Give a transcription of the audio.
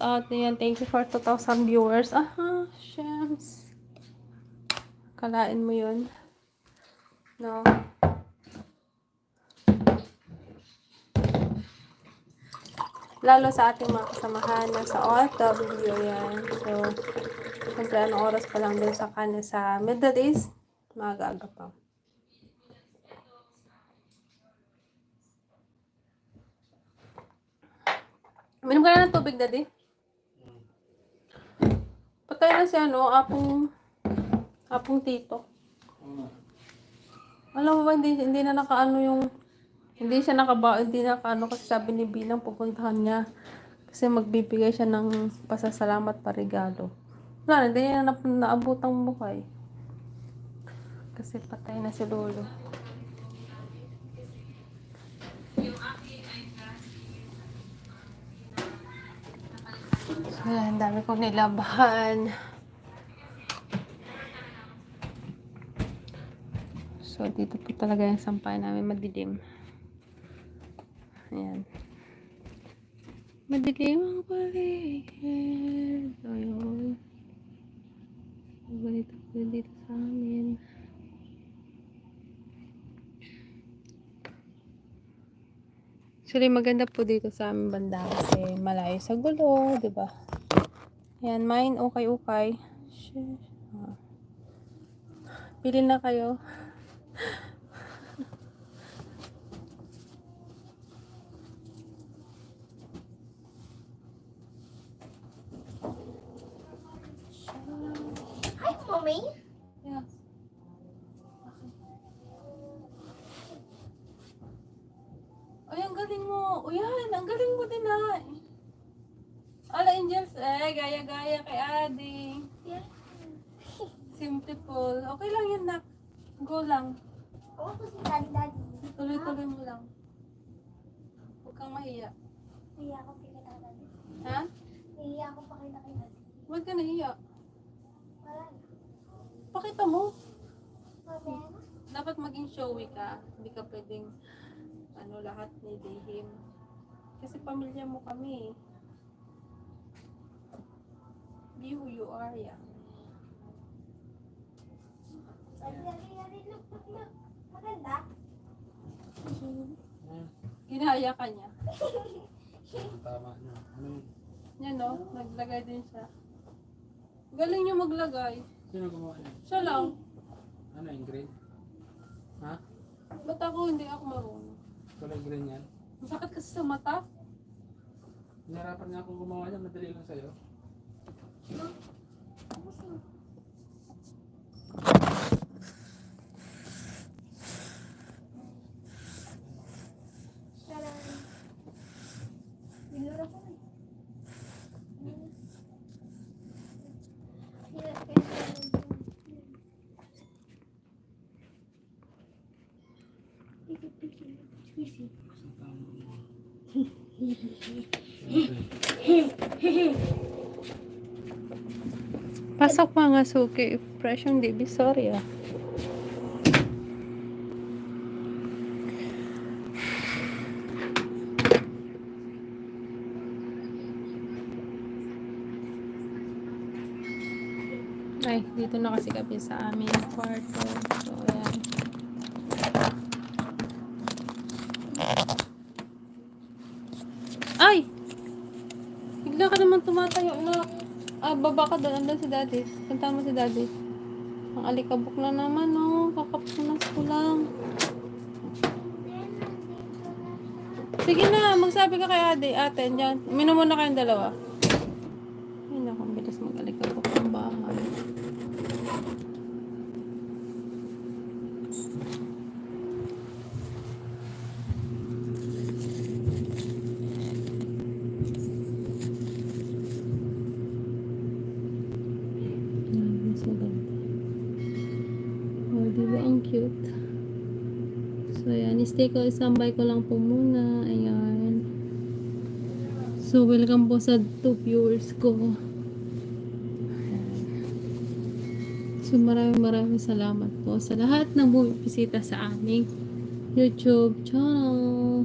out yan. Thank you for 2,000 viewers. Aha, shams. Kalain mo yun. No. Lalo sa ating mga kasamahan na sa OFW yan. So, siyempre anong oras pa lang din sa kanya sa Middle East, maaga-aga pa. Minom ka na ng tubig, daddy? Patay na si ano, apong, apong tito. Alam mo ba, hindi, hindi na nakaano yung, hindi siya nakaba, hindi nakaano kasi sabi ni Bilang pupuntahan niya. Kasi magbibigay siya ng pasasalamat pa regalo. Wala, hindi niya na, naabutang buhay. Kasi patay na si Lolo. So, yan, ang dami kong nilabahan. So, dito po talaga yung sampay namin madilim. Ayan. Madilim ang paligid. Ayun. So, ganito po yun dito sa amin. Actually, maganda po dito sa aming banda kasi malayo sa gulo, di ba? Yan, mine, okay-okay. Ah. Pili na kayo. Hi, mommy. Yes. Ay, ang galing mo. O yan, ang galing mo din na. Angels, eh, gaya-gaya kay Adi. Yeah. Simple. Okay lang yan, nak. Go lang. Ako po si Daddy Daddy. Tuloy-tuloy mo lang. Huwag kang mahiya. Nahiya ako kay Daddy. Ha? Nahiya ako pa kay Daddy. Huwag ka nahiya. Wala. Pakita mo. Wala. Dapat maging showy ka. Hindi ka pwedeng ano lahat ni Lihim. Kasi pamilya mo kami. Be who you are, yeah. Maganda. Ginaya ka niya. Tama na. Ano? Yan no, naglagay din siya. Galing niyo maglagay. Sino gumawa yun? Siya lang. Ano yung green? Ha? Ba't ako hindi ako marunong? Kulay green yan? Masakit kasi sa mata. Nahirapan nga akong gumawa niya. Madali lang sa'yo. Tara. Binura ko na. Hirap kayo sa Squeezy. Pasok mga suki. Fresh yung divisoria. Ay, dito na kasi kami sa aming kwarto. So, ayan. Ay! Bigla ka naman tumatayo na. Ah, baba ka doon. Andun si daddy. Punta mo si daddy. Ang alikabok na naman, no. Kakapunas ko lang. Sige na, magsabi ka kay ate. Ate, dyan. Uminom muna kayong dalawa. Ay, naku, ang bilis mag-alikabok ng bahay. Grabe, so ganda. Oh, di ba ang cute? So, ayan. Stay ko, isambay ko lang po muna. Ayan. So, welcome po sa two viewers ko. So, maraming maraming salamat po sa lahat ng bumibisita sa aming YouTube channel.